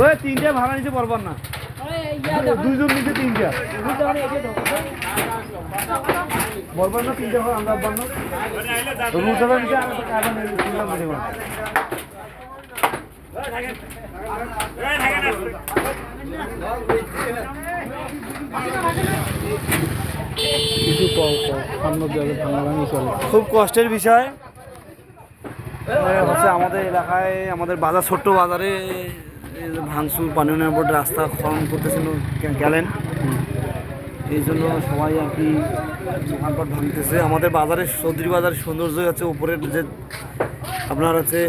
ওই, তিনটে ভাড়া নিতে পারবার না। দুইজন নিচে তিনটা। বলবার না, তিনটে ভাড়া, আমরা পারবার না। রুট হবে নিচে তিনটা মিলে খুব কষ্টের বিষয়। হচ্ছে আমাদের এলাকায় আমাদের বাজার ছোট্ট বাজারে ভাঙচুর পানি বোর্ড রাস্তা খনন করতেছিল গেলেন এই জন্য সবাই আর কি দোকানপাট ভাঙতেছে। আমাদের বাজারের চৌধুরী বাজারের সৌন্দর্য হচ্ছে উপরের যে আপনার হচ্ছে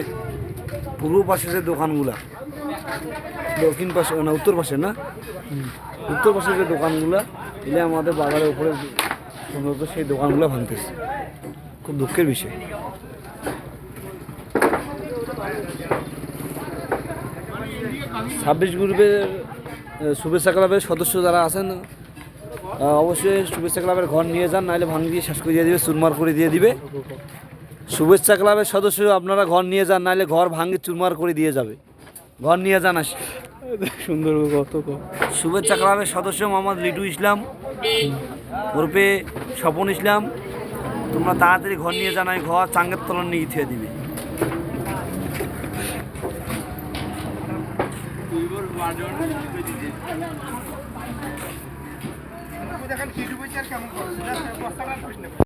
পূর্ব পাশে যে দোকানগুলা দক্ষিণ পাশে না উত্তর পাশে না? উত্তর পাশে যে দোকানগুলা এলে আমাদের বাজারের উপরে সৌন্দর্য সেই দোকানগুলো ভাঙতেছে। খুব দুঃখের বিষয়। ছাব্বিশ গ্রুপের শুভেচ্ছা ক্লাবের সদস্য যারা আছেন অবশ্যই শুভেচ্ছা ক্লাবের ঘর নিয়ে যান নাহলে ভাঙ দিয়ে শেষ করে দিয়ে দিবে চুরমার করে দিয়ে দিবে। শুভেচ্ছা ক্লাবের সদস্য আপনারা ঘর নিয়ে যান নাহলে ঘর ভাঙে চুরমার করে দিয়ে যাবে। ঘর নিয়ে যান আসি। সুন্দর শুভেচ্ছা ক্লাবের সদস্য মোহাম্মদ লিটু ইসলাম। ওরপে স্বপন ইসলাম, তোমরা তাড়াতাড়ি ঘর নিয়ে জানাই ঘর চাঙ্গের তলন নিয়ে থিয়ে দিবে। দেখেন আর কেমন